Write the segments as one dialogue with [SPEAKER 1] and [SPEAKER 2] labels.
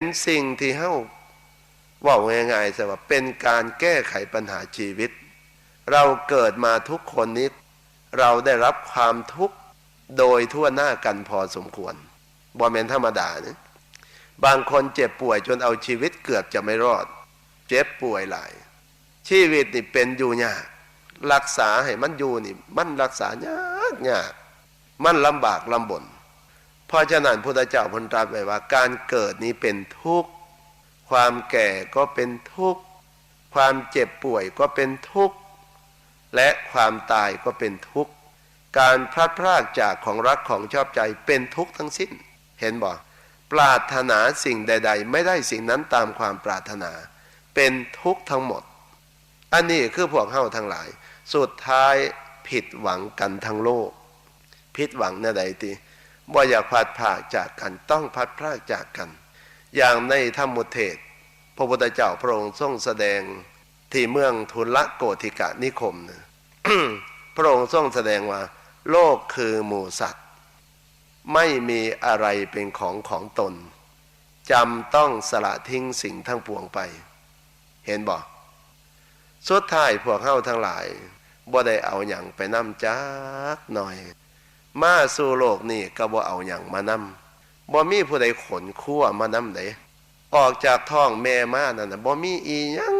[SPEAKER 1] เป็นสิ่งที่เฮาว่าง่ายๆสว่าเป็นการแก้ไขปัญหาชีวิต เราเกิดมาทุกคนนี้ เราได้รับความทุกข์โดยทั่วหน้ากันพอสมควรบอมเมนธรรมดาเนี่ยบางคนเจ็บป่วยจนเอาชีวิตเกือบจะไม่รอด เจ็บป่วยหลาย ชีวิตนี่เป็นอยู่ยากรักษาให้มันอยู่นี่ มันรักษายากยากมันลำบากลำบน เพราะฉะนั้นพุทธเจ้าพันตรัสไว้ว่า การเกิดนี้เป็นทุกข์ ความแก่ก็เป็นทุกข์ ความเจ็บป่วยก็เป็นทุกข์ และความตายก็เป็นทุกข์ การพลัดพรากจากของรักของชอบใจเป็นทุกข์ทั้งสิ้น เห็นบ่ปรารถนาสิ่งใด ๆ ไม่ได้สิ่งนั้นตามความปรารถนา เป็นทุกข์ทั้งหมด อันนี้คือพวกเฮาทั้งหลาย สุดท้ายผิดหวังกันทั้งโลก ผิดหวังในใดตี บ่อยากพัดพากจากกันต้องพัดพรากจากกัน อย่างในธรรมุเทศ พระพุทธเจ้าพระองค์ทรงแสดงที่เมืองทุลโกธิกะนิคมนะพระองค์ทรงแสดงว่า โลกคือหมู่สัตว์ ไม่มีอะไรเป็นของของตนจำต้องสละทิ้งสิ่งทั้งปวงไป เห็นบอกสุดท้ายพวกเข้าทั้งหลายบ่ได้เอาอย่างไปนำจักหน่อย มาสู่โลกนี่ก็บ่เอาอย่างมานำบ่มีผู้ใดขนขั้วมานำไดออกจากท้องแม่มานั่นน่ะบ่มีอีหยัง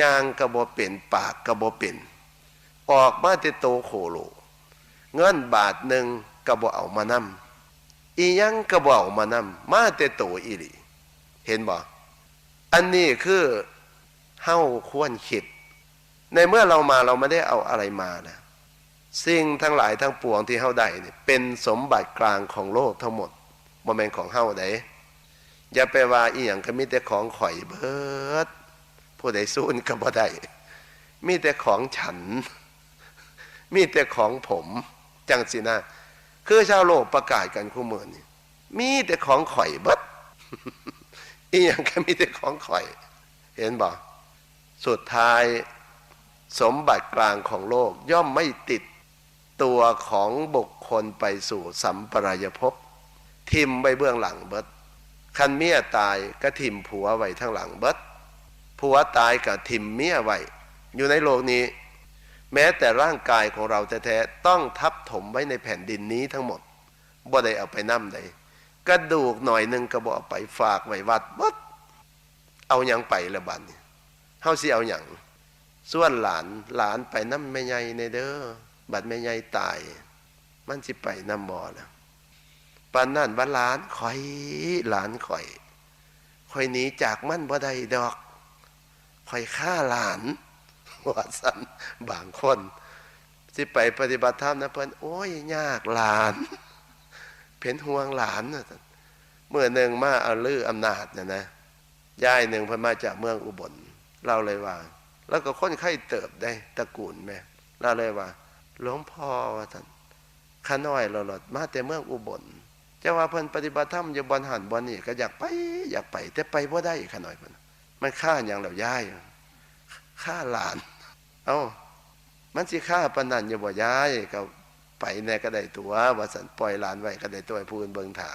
[SPEAKER 1] ยางก็บ่เป็นปากก็บ่เป็น ออกมาแต่โตโคโล เงินบาทหนึ่งก็บ่เอามานำอีหยังก็บ่เอามานำมาแต่โตอีหลีเห็นบ่อันนี้คือเฮาควรคิด ในเมื่อเรามาเราไม่ได้เอาอะไรมานะ สิ่งทั้งหลายทั้งปวงที่เฮาได้เนี่ยเป็นสมบัติกลางของโลกทั้งหมดบ่แม่นของเฮาได้อย่าไปว่าอีหยังก็มีแต่ของข่อยเบิดผู้ใดสู้นก็บ่ได้มีแต่ของฉัน มีแต่ของผม จังสินะคือชาวโลกประกาศกันคู่มือนี่มีแต่ของข่อยเบิดอีหยังก็มีแต่ของข่อย เห็นบ่สุดท้ายสมบัติกลางของโลกย่อมไม่ติด ตัวของบุคคลไปสู่สัมปรายภพทิมไว้เบื้องหลังเบิดคันเมียตายก็ทิมผัวไว้ทั้งหลังเบิดผัวตายกับทิมเมียไว้อยู่ในโลกนี้ แม้แต่ร่างกายของเราแท้ๆต้องทับถมไว้ในแผ่นดินนี้ทั้งหมดบ่ได้เอาไปนั่มใดกระดูกหน่อยหนึ่งก็บอกไปฝากไว้วัดบดเอาอยัางไปละบัดนี้เฮาสิเอาอย่างส่วนหลานหลานไปน้ำแม่ใหญ่ในเด้อ บัดแม่ใหญ่ตาย มันสิไปน้ำบ่อแล้วปานนั่นว่าหลานข่อยหลานข่อยข่อยหนีจากมันบ่ได้ดอกข่อยฆ่าหลานว่าสันบางคนสิไปปฏิบัติธรรมนะเพิ่นโอ้ยยากหลาน เพ็นห่วงหลานนะเมื่อหนึ่งมาเอาลืออำนาจเนี่ยนะยายหนึ่งเพิ่นมาจากเมืองอุบลเราเลยว่า แล้วก็คนไข้เติบได้ตระกูลแม่เราเลยว่า หลวงพ่อว่าท่านขาน้อยหลอดมาแต่เมืองอุบลจะว่าเพิ่นปฏิบัติธรรมอยู่บนหันบนนี่ก็อยากไปอยากไป แต่ไปว่ได้ขาน้อยเพิ่นมันฆ่าอย่างเราย้ายฆ่าหลาน เอา้ามันสิฆ่าปนันอยู่บ่ย้ายก็ไปแน่ก็ได้ตัวว่าสันปล่อยหลานไว้ก็ได้ตัวผู้อื่นเบิงถา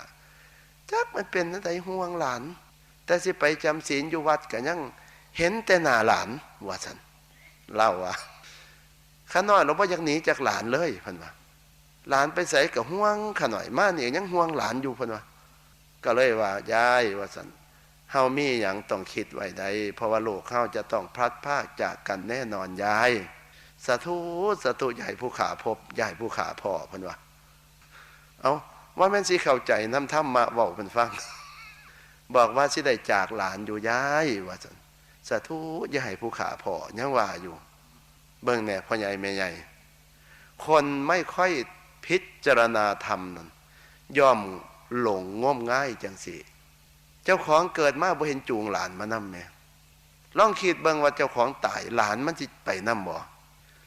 [SPEAKER 1] จักมันเป็นนั่นใดห่วงหลาน แต่สิไปจำศีลอยู่วัดก็ยังเห็นแต่หน้าหลานว่าสันเล่าว่า ข้าน้อยเราบ่อยากหนีจากหลานเลยพันว่าหลานไปใส่กับห่วงข้าน่อยมาเนี่ยยังห่วงหลานอยู่พันว่าก็เลยว่ายายว่าสันเฮามีอย่างต้องคิดไว้ใดเพราะว่าโลกเฮาจะต้องพลัดพากจากกันแน่นอนยายสาธุสาธุใหญ่ผู้ขาพบใหญ่ผู้ขาพ่อพันว่าเอาว่าแม่นสิเข้าใจน้ำถ้ำมาบอกเป็นฟัง บอกว่าสิได้จากหลานอยู่ย้ายว่าสันสาธุยให้ผู้ขาพ่อยังว่าอยู่ เบิ่งแน่พ่อใหญ่แม่ใหญ่ คนไม่ค่อยพิจารณาธรรมนั้นย่อมหลงง่มง่ายจังสิเจ้าของเกิดมาบ่เห็นจูงหลานมานำแม่ลองคิดเบิ่งว่าเจ้าของตายหลานมันสิไปนำบ่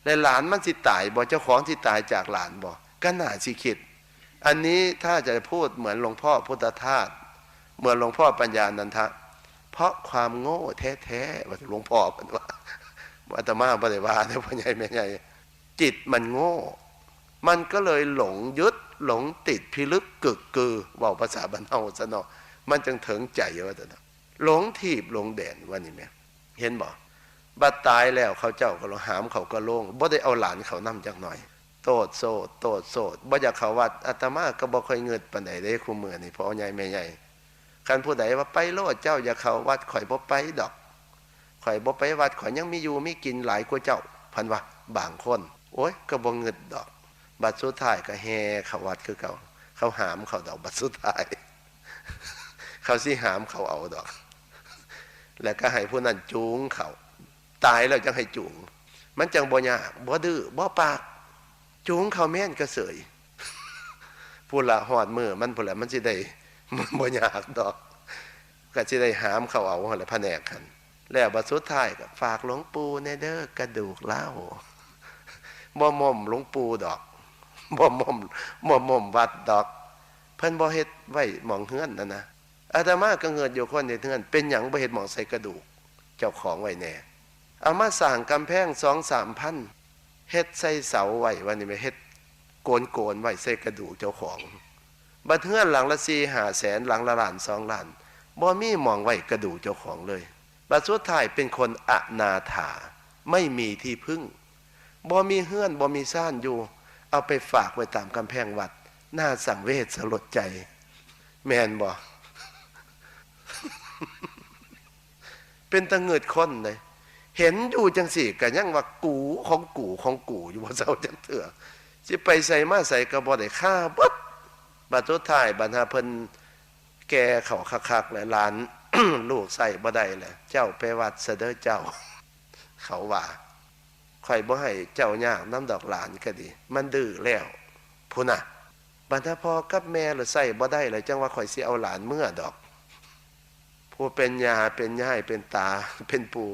[SPEAKER 1] และหลานมันสิตายบ่เจ้าของที่ตายจากหลานบ่ก็น่าสิคิด อันนี้ถ้าจะพูดเหมือนหลวงพ่อพุทธทาสเหมือนหลวงพ่อปัญญานันทะ เพราะความโง่แท้ๆว่าหลวงพ่อเป็นว่า อาตมาปฏิวัติเนี่ยพ่อใหญ่แม่ใหญ่จิตมันโง่ มันก็เลยหลงยึดหลงติดพิลึกกึกกือว่าภาษาบรรเทาซะเนาะมันจึงถึงใจว่าแต่หลงทีบหลงแดนว่านี่แม่เห็นบ่บัดตายแล้วเขาเจ้าก็ลงหามเขาก็โล่งบ่ได้เอาหลานเขานำจักหน่อย โตดโซดโตดโซดบ่อยากเขาวัดอาตมาก็บ่ค่อยเงิดปานใดเด้คู่มือนี่พ่อใหญ่แม่ใหญ่คันผู้ใดว่าไปโลดเจ้าอย่าเขาวัดข่อยบ่ไปดอก ข่อยบ่ไปวัดข่อยยังมีอยู่มีกินหลายกว่าเจ้า พันว่าบางคน โอ้ยก็บ่เงิดดอก บัดสุดท้ายก็แห่เขาวัดคือเก่าเขาหามเขาดอกบัดสุดท้ายเขาสิหามเขาเอาดอก แล้วก็ให้ผู้นั้นจูงเขาตายแล้วจังให้จูง มันจังบ่ยากบ่ดื้อบ่ปาก จูงเขาแม่นก็เสยผู้ละหอดมือมันผู้ละมันสิได้มันบ่ยากดอก ก็สิได้หามเขาเอาหั่นแหละแผนกกัน แล้วบัดสุดท้ายก็ฝากหลวงปู่แน่เด้อกระดูกเล่าบ่ม่อมหลวงปู่ดอกบ่ม่อมบ่ม่อมวัดดอก เพิ่นบ่เฮ็ดไว้หมองเฮือนนั่นนะอาตมาก็เงิดอยู่คนในเฮือน เป็นหยังบ่เฮ็ดหมองใส่กระดูก เจ้าของไว้แน่เอามาสร้างกำแพง2-3พันเฮ็ดใส่เสาไว้ว่านี่แม่เฮ็ดโกนโกนไว้ใส่กระดูกเจ้าของบัดเฮือนหลังละ4 5แสนหลังละล้าน2ล้านบ่มีหมองไว้กระดูกเจ้าของเลย บัดสุดท้ายเป็นคนอนาถาไม่มีที่พึ่งบ่มีเฮือนบ่มีซ่านอยู่ เอาไปฝากไว้ตามกำแพงวัดน่าสังเวชสลดใจ แมนบ่เป็นตะเงิดคนเลยเห็นอยู่จังสี่กันยังว่ากูของกูของกูอยู่บ่เจ้าจังเถื่อสิไปใส่มาใส่กระบอกได้ค่าบัดบัดสุดท้ายบรรหาเพิ่นแกเขาคักๆแหละหลาน ลูกใส่บ่ได้แหละเจ้าไปวัดเสด็จเจ้า เขาว่าข่อยบ่ให้เจ้ายากน้ำดอกหลานก็ดี มันดื้อแล้วพูน่ะบรรทพอกับแม่หรือใส่บ่ได้เลยจังว่าข่อยสิเอาหลานเมื่อดอก ผู้เป็นยาเป็นย่ายเป็นตาเป็นปู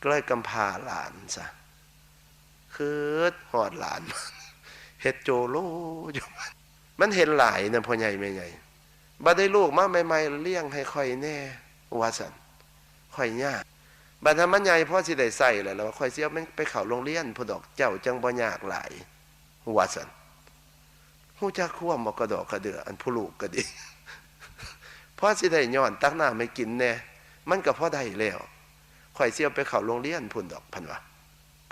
[SPEAKER 1] ก็เลยกำพาหลานซะคือหอดหลานเฮ็ดโจโลอยู่มันมันเห็นหลายนะพ่อใหญ่แม่ใหญ่ บ่ได้ลูกมาใหม่ๆเลี้ยงให้ข่อยแน่วาซั่นข่อยยากบัดทำมันใหญ่พ่อสิได้ใส่แหละแล้วค่อยเสียมันไปเข้าโรงเรียนผู้ดอกเจ้าจังบ่ยากหลายวาซั่นฮู้จักควมบ่กระดอกกระเดืออันผู้ลูกก็ดีพ่อสิได้ย้อนตักน้ำไม่กินแน่มันก็พ่อได้แล้วข่อยเสียไปเข้าโรงเรียนพุ่นดอกพันว่า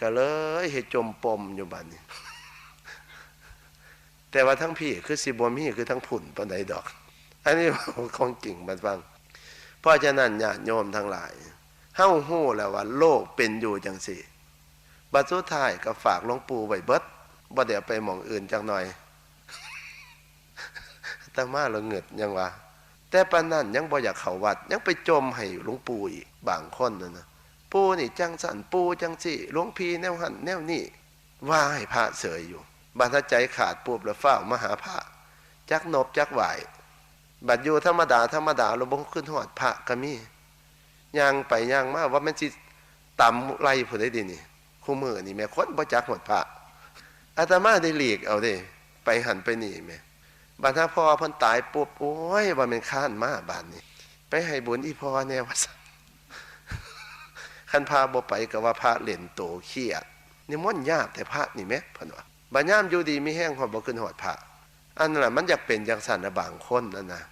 [SPEAKER 1] ก็เลยเฮ็ดจมปมอยู่บัดนี้แต่ว่าทั้งพี่คือสิบ่มีคือทั้งผุ่นปนใดดอก อันนี้ของจริงบัดฟัง เพราะฉะนั้นญาติโยมทั้งหลายเฮาฮู้แล้วว่า โลกเป็นอยู่จังสี่บัดสุดท้ายก็ฝากหลวงปู่ไว้เบิดบ่ได้เอาไปหมองอื่นจักหน่อยแต่มาละเงิดยังว่าแต่ปานนั้นยังบ่อยากเขาวัด ยังไปจมให้หลวงปู่อีกบางคนนั่นนะปู่นี่จังสั่นปู่จังสี่หลวงพี่แนวหันแนวนี้ว่าให้พระเสยอยู่บัดถ้าใจขาดปุ๊บแล้วเฝ้ามาหาพระจักนบจักไหว บัดอยู่ธรรมดาธรรมดาเราบ่ขึ้นฮอดพระก็มีย่างไปย่างมาว่ามันสิต่ำไรผู้ใดดีนี่คู่มือนี่แม่คนบ่จักหมดพระอาตมาได้หลีกเอาเด้ไปหันไปนี่แม่บัดถ้าพ่อพิ่นตายปุ๊บโอ้ยว่ามันค้านมาบานนี้ ไปให้บุญอีพ่อแน่ว่าซั่นคันพาบ่ไปก็ว่าพระเล่นโตเครียดนี่ม่อนยากแต่พระนี่แม่พิ่นว่าบัดยามอยู่ดีไมีแห้งฮอดบ่ขึ้นฮอดพระ อันนั้นน่ะมันอยากเป็นจังซั่นนบางคนนั่นนะ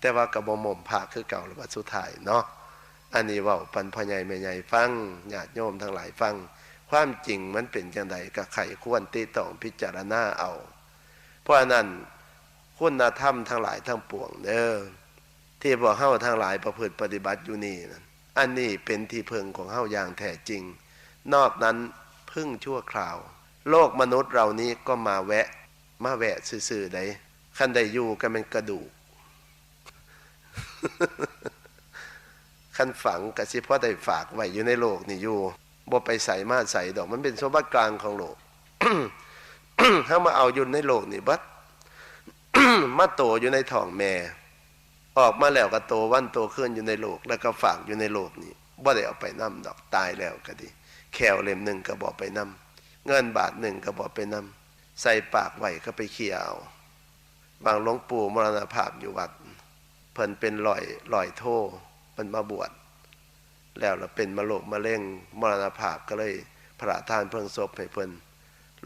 [SPEAKER 1] แต่ว่ากับ่หม่มพระคือเก่าหรือว่าสุดท้ายเนาะอันนี้ว่าปันพ่อใหญ่แม่ใหญ่ฟังญาติโยมทั้งหลายฟัง ความจริงมันเป็นจังใดก็ไขควรตีต้องพิจารณาเอา เพราะนั้นคุณธรรมทั้งหลายทั้งปวงเด้อที่พวกเฮาทั้งหลายประพฤติปฏิบัติอยู่นี่นอันนี้เป็นที่พึงของเฮาอย่างแท้จริง นอกนั้นพึ่งชั่วคราว โลกมนุษย์เรานี้ก็มาแวะ มาแวะซื่อๆได้คันได้อยู่ก็เป็นกระดูกคันฝังกระสิพราะได้ฝากไว้อยู่ในโลกนี่อยู่บ่ไปใส่มาใส่ดอกมันเป็นสมบัติกลางของโลกถ้ามาเอาอยู่ในโลกนี่บัดมาโตอยู่ในท้องแม่ออกมาแล้วก็โตวันโตขึ้นอยู่ในโลก แล้วก็ฝากอยู่ในโลกนี่บ่ได้เอาไปนํดอกตายแล้วก็ดีแขวเล่มหนึ่งก็บอกไปนํเงินบาทหนึ่งก็บอกไปนํ ใส่ปากไว้ก็ไปเคี่ยว บางหลวงปู่มรณภาพอยู่วัด เพิ่นเป็นลอยลอยโทเพิ่นมาบวชแล้วเราเป็นมะโรคมะเร็งมรณภาพก็เลยพระทานเพิ่งศพให้เพิ่น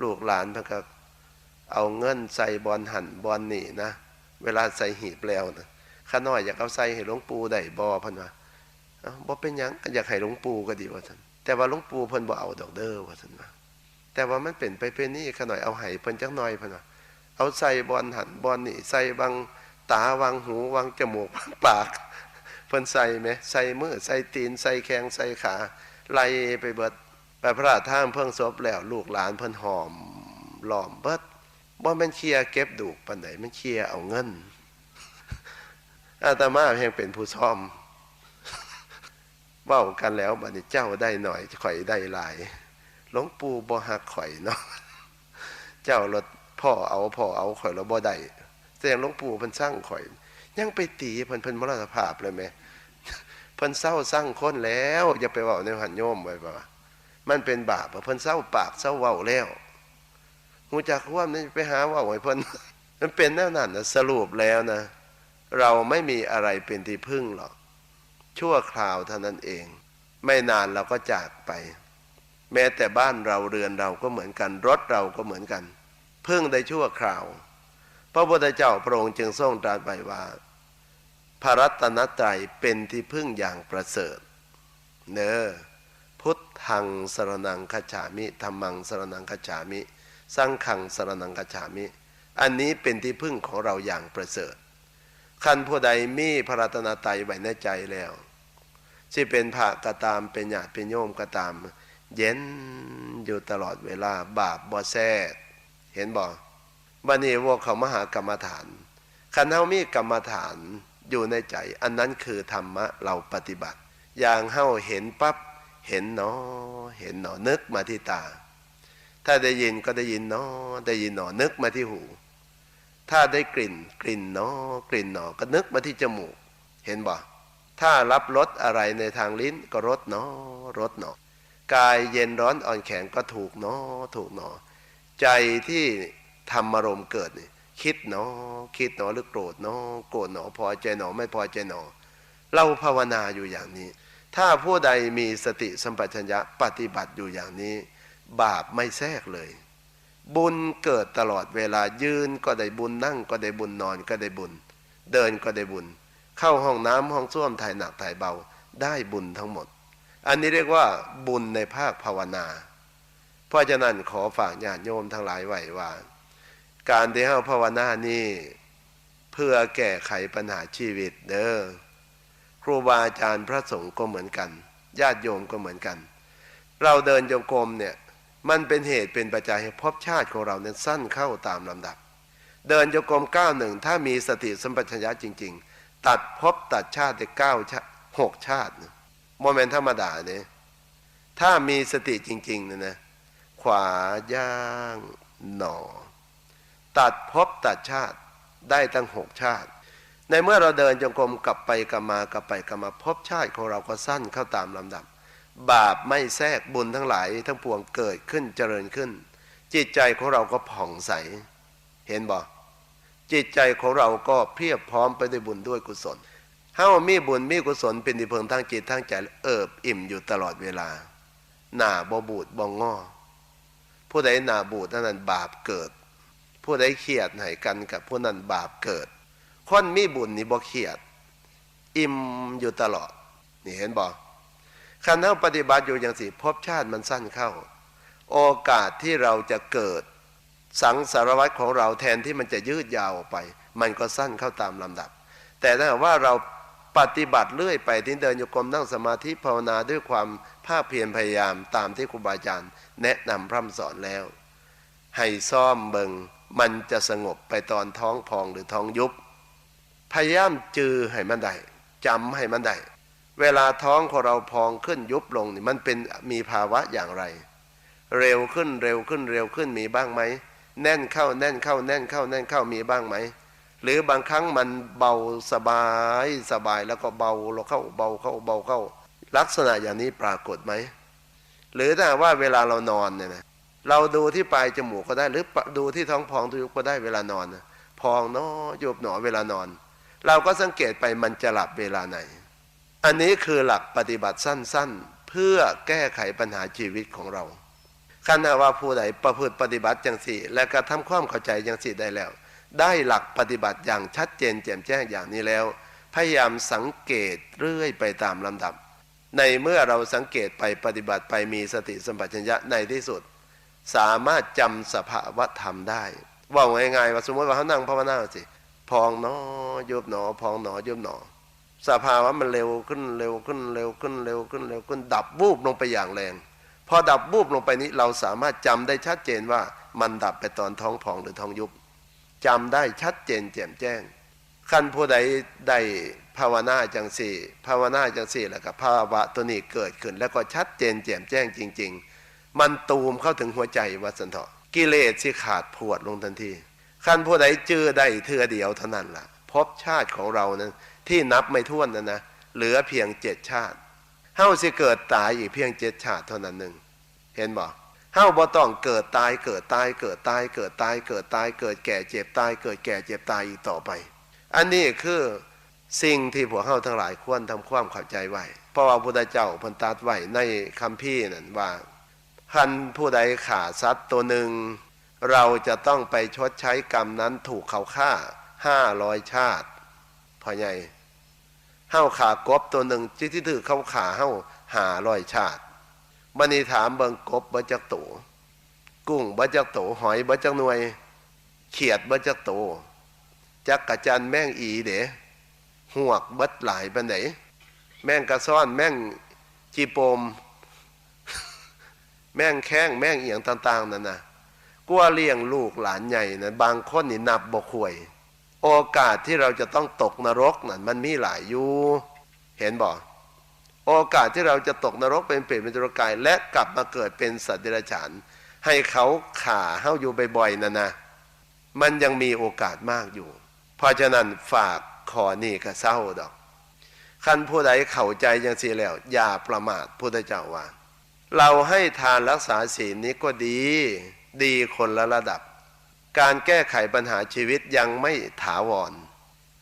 [SPEAKER 1] ลูกหลานเพิ่นก็เอาเงินใส่บอลหันบอลหนีนะเวลาใส่หีบแล้วนะข้าน้อยอยากเอาใส่ให้หลวงปู่ได้บ่เพิ่นว่าเอ้าบ่เป็นยังอยากให้หลวงปู่ก็ดีว่าซั่นแต่ว่าหลวงปู่เพิ่นบ่เอาดอกเด้อว่าซั่นว่า แต่ว่ามันเป็นไปเป็นนี่ขน้อยเอาให้เพิ่นจักหน่อยเพิ่นว่าเอาใส่บอนหันบอนนี่ใส่บางตาวางหูวางจมูกวางปากเพิ่นใส่ไหมใส่มือใส่ตีนใส่แข้งใส่ขาไล่ไปเบิดไปพระราชทานเพิ่งศพแล้วลูกหลานเพิ่นหอมหลอมเบิดบ่แม่นเคลียเก็บดูกปานใดมันเคลียเอาเงินอาตมาเพียงเป็นผู้ซ่อมเว้ากันแล้วบัดนี้เจ้าได้หน่อยข่อยได้หลาย หลวงปู่บ่ฮักข่อยเนาะเจ้ารถพ่อเอาพ่อเอาข่อยแล้วบ่ได้แสดงหลวงปู่เพิ่นสร้างข่อย ยังไปตีเพิ่นเพิ่นมรณภาพเลยแหมเพิ่นเศร้าสร้างคนแล้วอย่าไปเว้าในหันโยมไว้บ่ามันเป็นบาปอะเพิ่นเศร้าปากเศร้าเว้าแล้วหูจักความนี่ไปหาว้าให้เพิ่นมันเป็นแนวนั้นนะสรุปแล้วนะ เราไม่มีอะไรเป็นที่พึ่งหรอกชั่วคราวเท่านั้นเอง ไม่นานเราก็จากไป แม้แต่บ้านเราเรือนเราก็เหมือนกัน รถเราก็เหมือนกันพึ่งได้ชั่วคราว พระพุทธเจ้าพระองค์จึงทรงตรัสไว้ว่า พระรัตนตรัยเป็นที่พึ่งอย่างประเสริฐ เนอพุทธังสรนังคฉามิธรรมังสรนังคฉามิ สรังขังสรนังคฉามิ อันนี้เป็นที่พึ่งของเราอย่างประเสริฐขันผู้ใดมีพระรัตนตรัยไว้ในใจแล้วที่เป็นพระก็ตามเป็นญาติเป็นโยมก็ตาม เย็นอยู่ตลอดเวลาบาปบ่แทรกเห็นบ่บันนี้พวกเขามหากรรมฐานขันเฮามีกรรมฐานอยู่ในใจ อันนั้นคือธรรมะเราปฏิบัติ อย่างเฮาเห็นปั๊บเห็นเนอเห็นหนอนึกมาที่ตา ถ้าได้ยินก็ได้ยินเนอได้ยินหนอนึกมาที่หู ถ้าได้กลิ่นกลิ่นเนอกลิ่นหนอก็นึกมาที่จมูก เห็นบ่ถ้ารับรสอะไรในทางลิ้นก็รสเนอรสเนอ กายเย็นร้อนอ่อนแข็งก็ถูกเนอถูกเนอใจที่ธรรมอารมณ์เกิดนี่คิดเนอคิดเนอหรือโกรธเนอโกรธเนอพอใจเนอไม่พอใจเนอเราภาวนาอยู่อย่างนี้ ถ้าผู้ใดมีสติสัมปชัญญะปฏิบัติอยู่อย่างนี้ บาปไม่แทรกเลย บุญเกิดตลอดเวลายืนก็ได้บุญนั่งก็ได้บุญนอนก็ได้บุญ เดินก็ได้บุญ เข้าห้องน้ำห้องส้วมถ่ายหนักถ่ายเบาได้บุญทั้งหมด อันนี้เรียกว่าบุญในภาคภาวนา เพราะฉะนั้นขอฝากญาติโยมทั้งหลายไว้ว่า การที่เราภาวนานี่เพื่อแก้ไขปัญหาชีวิตเด้อครูบาอาจารย์พระสงฆ์ก็เหมือนกัน ญาติโยมก็เหมือนกัน เราเดินจงกรมเนี่ยมันเป็นเหตุเป็นปัจจัยให้ภพชาติของเราเนี่ยสั้นเข้าตามลำดับ เดินจงกรมก้าวหนึ่งถ้ามีสติสัมปชัญญะจริง ๆ ตัดภพตัดชาติได้เก้าชาหกชาติ โมเมนต์ธรรมดาเนี่ยถ้ามีสติจริงๆเนี่ยนะขวาย่างหนอ ตัดภพตัดชาติได้ตั้งหกชาติ ในเมื่อเราเดินจงกรมกลับไปกลับมากลับไปกลับมาภพชาติของเราก็สั้นเข้าตามลำดับ บาปไม่แทรกบุญทั้งหลายทั้งปวงเกิดขึ้นเจริญขึ้น จิตใจของเราก็ผ่องใส เห็นบ่จิตใจของเราก็เพียบพร้อมไปด้วยบุญด้วยกุศล เฮามีบุญมีกุศลเป็นที่เพิงทางจิตทางใจเอิบอิ่มอยู่ตลอดเวลา หน้าบ่บูดบ่งอ ผู้ใดหน้าบูดนั้นบาปเกิด ผู้ใดเครียดให้กันกับผู้นั้นบาปเกิด คนมีบุญนี่บ่เครียด อิ่มอยู่ตลอด นี่เห็นบ่คันเฮาปฏิบัติอยู่อย่างสิภพชาติมันสั้นเข้า โอกาสที่เราจะเกิด สังสารวัตรของเราแทนที่มันจะยืดยาวออกไป มันก็สั้นเข้าตามลำดับ แต่ถ้าว่าเรา ปฏิบัติเรื่อยไปที่เดินโยกรมนั่งสมาธิภาวนาด้วยความภาคเพียรพยายามตามที่ครูบาอาจารย์ แนะนำพร่ำสอนแล้ว ให้ซ่อมเบิงมันจะสงบไปตอนท้องพองหรือท้องยุบ พยายามจือให้มันได้จำให้มันได้เวลาท้องของเราพองขึ้นยุบลงนี่มันเป็นมีภาวะอย่างไร เร็วขึ้นเร็วขึ้นเร็วขึ้นมีบ้างไหมแน่นเข้าแน่นเข้าแน่นเข้าแน่นเข้ามีบ้างไหม หรือบางครั้งมันเบาสบายสบายแล้วก็เบาเราเข้าเบาเข้าเบาเข้า ลักษณะอย่างนี้ปรากฏไหม หรือถ้าว่าเวลาเรานอนเนี่ยนะเราดูที่ปลายจมูกก็ได้ หรือดูที่ท้องพองทุกก็ได้เวลานอนพองเนาะยุบหนอเวลานอน เราก็สังเกตไปมันจะหลับเวลาไหน อันนี้คือหลักปฏิบัติสั้นๆ เพื่อแก้ไขปัญหาชีวิตของเราขณะว่าผู้ใดประพฤติปฏิบัติอย่างสี่ และกระทำความเข้าใจอย่างสี่ได้แล้ว ได้หลักปฏิบัติอย่างชัดเจนแจ่มแจ้งอย่างนี้แล้ว พยายามสังเกตเรื่อยไปตามลำดับ ในเมื่อเราสังเกตไปปฏิบัติไปมีสติสัมปชัญญะในที่สุด สามารถจำสภาวะธรรมได้ ว่าง่ายๆว่าสมมติว่าเขานั่งภาวนาสิพองหนอยุบหนอ พองหนอยุบหนอ สภาวะมันเร็วขึ้นเร็วขึ้นเร็วขึ้นเร็วขึ้นเร็วขึ้น ดับบูบลงไปอย่างแรง พอดับบูบลงไปนี้เราสามารถจำได้ชัดเจนว่ามันดับไปตอนท้องพองหรือท้องยุบ จำได้ชัดเจนแจ่มแจ้งขั้นผู้ใดได้ภาวนาจังสี่ ภาวนาจังสี่แล้วก็ภาวะตัวนี้เกิดขึ้น แล้วก็ชัดเจนแจ่มแจ้งจริง ๆ มันตูมเข้าถึงหัวใจวัสันเถาะกิเลสที่ขาดผวดลงทันทีขั้นผู้ใดเจอได้เทือเดียวเท่านั้นละ่ะพบชาติของเรานั้นที่นับไม่ถ้วนนะนะเหลือเพียงเจ็ดชาติเฮ้าสิเกิดตายอีกเพียงเจ็ดชาติเท่านั้นหนึ่งเห็นบ่ เฮาบ่ต้องเกิดตายเกิดตายเกิดตายเกิดตายเกิดตายเกิดแก่เจ็บตายเกิดแก่เจ็บตายอีกต่อไป อันนี้คือสิ่งที่พวกเฮาทั้งหลายควรทำความเข้าใจไว้ เพราะว่าพุทธเจ้าพันตัดไว้ในคำพี่นั่นว่าคันผู้ใดขาสัตว์ตัวหนึ่ง เราจะต้องไปชดใช้กรรมนั้นถูกเขาฆ่าห้าร้อยชาติพอใหญ่เฮ้าขากบตัวหนึ่งที่ที่ถือเขาขาเฮ้าหาร้อยชาติ บันนี้ถามเบิงกบบจักโตกุ้งบจักโตหอยบจักหน่วย เขียดบจักโตจักกะจันแม่งอีเด๋หวกบิดหลายปันไหนแม่งกระซ้อนแม่งจีโปม แม่งแข้งแม่งเอียงต่าง ๆนั่นนะกลัวเลี้ยงลูกหลานใหญ่นะบางคนนี่นับบกควย โอกาสที่เราจะต้องตกนรกนั่นมันมีหลายอยู่ เห็นบอก โอกาสที่เราจะตกนรกเป็นเปรตเป็นตุรกาย และกลับมาเกิดเป็นสัตว์เดรัจฉาน ให้เขาข่าเฮ้าอยู่บ่อยๆนั่นนะมันยังมีโอกาสมากอยู่ เพราะฉะนั้นฝากขอนี่ก็เศร้าดอกขั้นผู้ใดเข้าใจยังสีแล้ว อย่าประมาทพุทธเจ้าว่า เราให้ทานรักษาศีลนี้ก็ดี ดีคนละระดับ การแก้ไขปัญหาชีวิตยังไม่ถาวร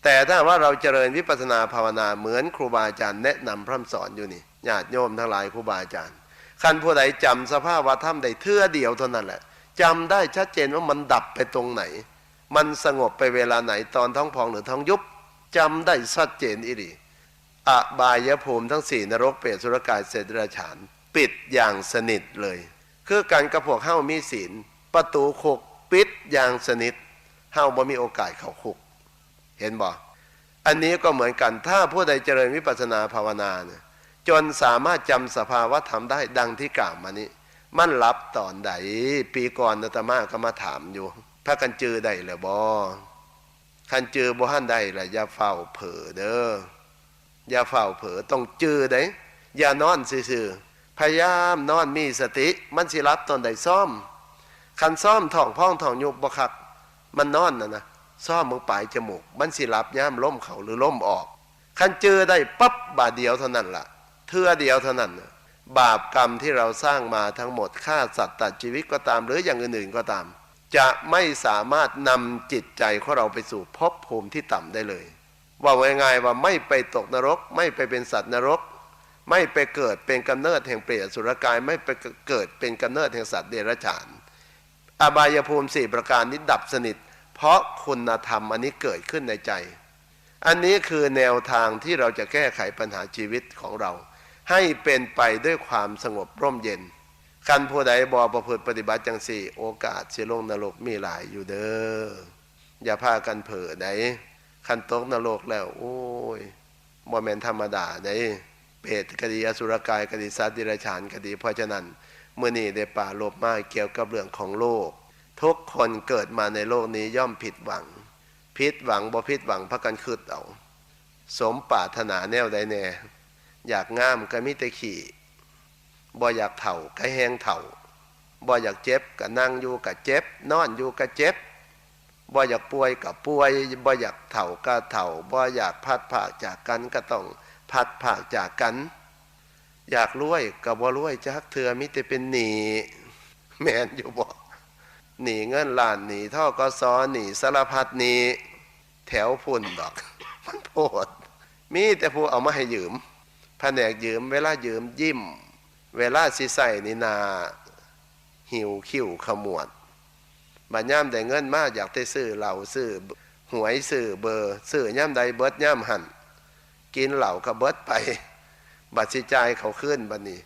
[SPEAKER 1] แต่ถ้าว่าเราเจริญวิปัสนาภาวนาเหมือนครูบาอาจารย์แนะนำพร่ำสอนอยู่นี่ญาติโยมทั้งหลายครูบาอาจารย์ขันผู้ใดจำสภาพวัฏธรรมได้เทื่อเดียวเท่านั้นแหละจำได้ชัดเจนว่ามันดับไปตรงไหน มันสงบไปเวลาไหนตอนท้องพองหรือท้องยุบจำได้ชัดเจนอีหลีอบายภูมิทั้งสี่นรกเปรตสุรกายเศษราฉาน ปิดอย่างสนิทเลย คือการกระพวกเฮ้ามีศีล ประตูคุกปิดอย่างสนิทเฮ้าบ่มีโอกาสเข้าคุก เห็นบ่อันนี้ก็เหมือนกันถ้าผู้ใดเจริญวิปัสนาภาวนาเนี่ยจนสามารถจำสภาวะธรรมได้ดังที่กล่าวมานี้ มันรับตอนใดปีก่อนนตมาก็มาถามอยู่พระกันจือได้หรือบ่คันจือบ่ฮั่นได้ละอย่าเฝ้าเผลอเด้ออย่าเฝ้าเผลอต้องจือได้อย่านอนซื่อพยายามนอนมีสติ มันสิรับตอนใดซ่อมคันซ่อมท้องพ้องท้องยุบบคัก มันนอนนะนะ ซ่อมมึงปลายจมูก มันสิรับย่ามล้มเขาหรือล้มออก คันเจอได้ปั๊บบาทเดียวเท่านั้นละ่ะ เทื่อเดียวเท่านั้น บาปกรรมที่เราสร้างมาทั้งหมดฆ่าสัตว์ตัดชีวิตก็ตามหรืออย่างอื่นๆก็ตาม จะไม่สามารถนำจิตใจของเราไปสู่ภพภูมิที่ต่ำได้เลย ว่าง่ายๆว่าไม่ไปตกนรก ไม่ไปเป็นสัตว์นรก ไม่ไปเกิดเป็นกำเนิดแห่งเปรตสุรกาย ไม่ไปเกิดเป็นกำเนิดแห่งสัตว์เดรัจฉานอบายภูมิสี่ประการนี้ดับสนิท ราะคุณธรรมอันนี้เกิดขึ้นในใจ อันนี้คือแนวทางที่เราจะแก้ไขปัญหาชีวิตของเรา ให้เป็นไปด้วยความสงบร่มเย็นคันผู้ใดบอประพฤติปฏิบัติจังสี่ โอกาสเชลงนรกมีหลายอยู่เด้ออย่าพากันเผลอไหนคันตกนรกแล้ว โอ้ยโมเมนธรรมดาไหนเปรตคดีอสุรกายคดีสัตว์ดิรัจฉานคดีเพราะฉะนั้นเมื่อนี้ได้ป่าลบมากเกี่ยวกับเรื่องของโลก ทุกคนเกิดมาในโลกนี้ย่อมผิดหวัง ผิดหวังบ่ผิดหวังพักกันคืดเอาสมปาถนาแนวใดแน่ อยากงามก็มิตะขี่บ่อยากเถ่าก็แหงเถ่าบ่อยากเจ็บก็นั่งอยู่กับเจ็บ นอนอยู่กับเจ็บบ่อยากป่วยกับป่วยบ่อยากเถ่าก็เถ่าบ่อยากพัดผ่าจากกันก็ต้องพัดผ่าจากกัน อยากรวยกับว่ารวยจักเถื่อมิแต่เป็นหนีแมนอยู่บอก หนีเงินล้านหนีท่อก็ซ้อนหนีสารพัดหนีแถวพุ่นดอก มันโพดมีแต่ผู้เอามาให้ยืมแผนกยืม เวลายืมยิ้ม เวลาสิใส่นี่นา หิวขิวขมวดบัดย่ามได้เงินมากอยากได้ซื้อเหล่าซื้อหวยซื้อเบอร์ซื้อย่ามใดเบิดย่ามหันกินเหล่ากระเบิดไป บัดสิใจายเขาขึ้นบัดนี้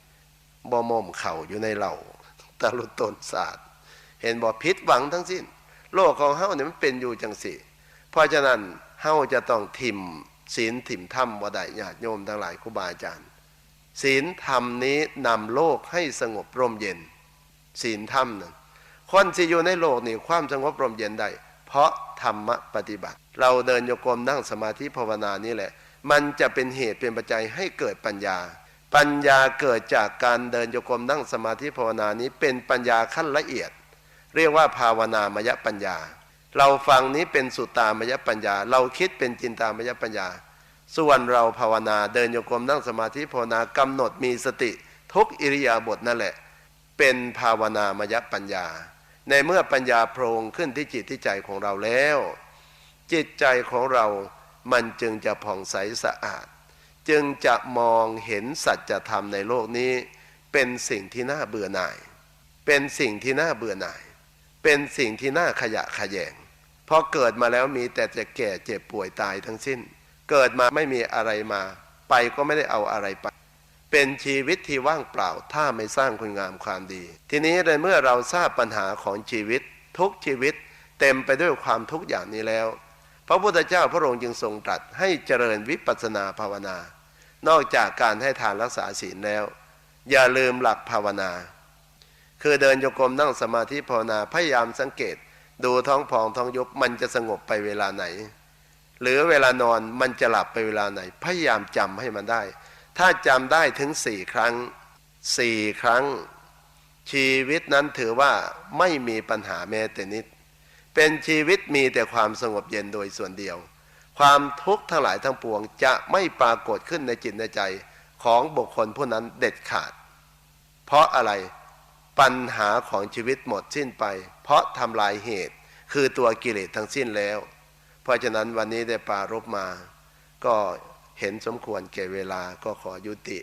[SPEAKER 1] บ่มมเข่าอยู่ในเหล่าตะลุตนศาสตร์ เห็นบ่พิษหวังทั้งสิ้น โลกของเฮาเนี่ยมันเป็นอยู่จังสิเพราะฉะนั้นเฮาจะต้องทิมศีลถิ่มถ้ำบ่ได้ญาติโยมทั้งหลายครูบาอาจารย์ศีลธรรมนี้นำโลกให้สงบร่มเย็นศีลธรรมนั้นคนที่อยู่ในโลกนี่ความสงบร่มเย็นได้เพราะธรรมปฏิบัติ เราเดินโยกมนั่งสมาธิภาวนานี่แหละ มันจะเป็นเหตุเป็นปัจจัยให้เกิดปัญญา ปัญญาเกิดจากการเดินโยกมนั่งสมาธิภาวนานี้เป็นปัญญาขั้นละเอียด เรียกว่าภาวนามยปัญญา เราฟังนี้เป็นสุตตามยปัญญา เราคิดเป็นจินตามยปัญญา ส่วนเราภาวนาเดินโยกมนั่งสมาธิภาวนากำหนดมีสติทุกอิริยาบถนั่นแหละ เป็นภาวนามยปัญญา ในเมื่อปัญญาโพรงขึ้นที่จิตที่ใจของเราแล้ว จิตใจของเรามันจึงจะผ่องใสสะอาด จึงจะมองเห็นสัจธรรมในโลกนี้ เป็นสิ่งที่น่าเบื่อหน่าย เป็นสิ่งที่น่าเบื่อหน่าย เป็นสิ่งที่น่าขยะขยงเพราะเกิดมาแล้วมีแต่จะแก่เจ็บป่วยตายทั้งสิ้น เกิดมาไม่มีอะไรมา ไปก็ไม่ได้เอาอะไรไป เป็นชีวิตที่ว่างเปล่าถ้าไม่สร้างคุณงามความดี ทีนี้ในเมื่อเราทราบปัญหาของชีวิต ทุกชีวิตเต็มไปด้วยความทุกข์อย่างนี้แล้ว พระพุทธเจ้าพระองค์จึงทรงตรัสให้เจริญวิปัสสนาภาวนา นอกจากการให้ทานรักษาศีลแล้ว อย่าลืมหลักภาวนา คือเดินโยกรมนั่งสมาธิภาวนาพยายามสังเกต ดูท้องพองท้องยุบมันจะสงบไปเวลาไหน หรือเวลานอนมันจะหลับไปเวลาไหน พยายามจำให้มันได้ ถ้าจำได้ถึงสี่ครั้งสี่ครั้ง ชีวิตนั้นถือว่าไม่มีปัญหาแม้แต่นิด เป็นชีวิตมีแต่ความสงบเย็นโดยส่วนเดียว ความทุกข์ทั้งหลายทั้งปวงจะไม่ปรากฏขึ้นในจิตในใจของบุคคลผู้นั้นเด็ดขาด เพราะอะไร ปัญหาของชีวิตหมดสิ้นไป เพราะทำลายเหตุ คือตัวกิเลสทั้งสิ้นแล้ว เพราะฉะนั้นวันนี้ได้ปรารบมา ก็เห็นสมควรแก่เวลาก็ขอยุติ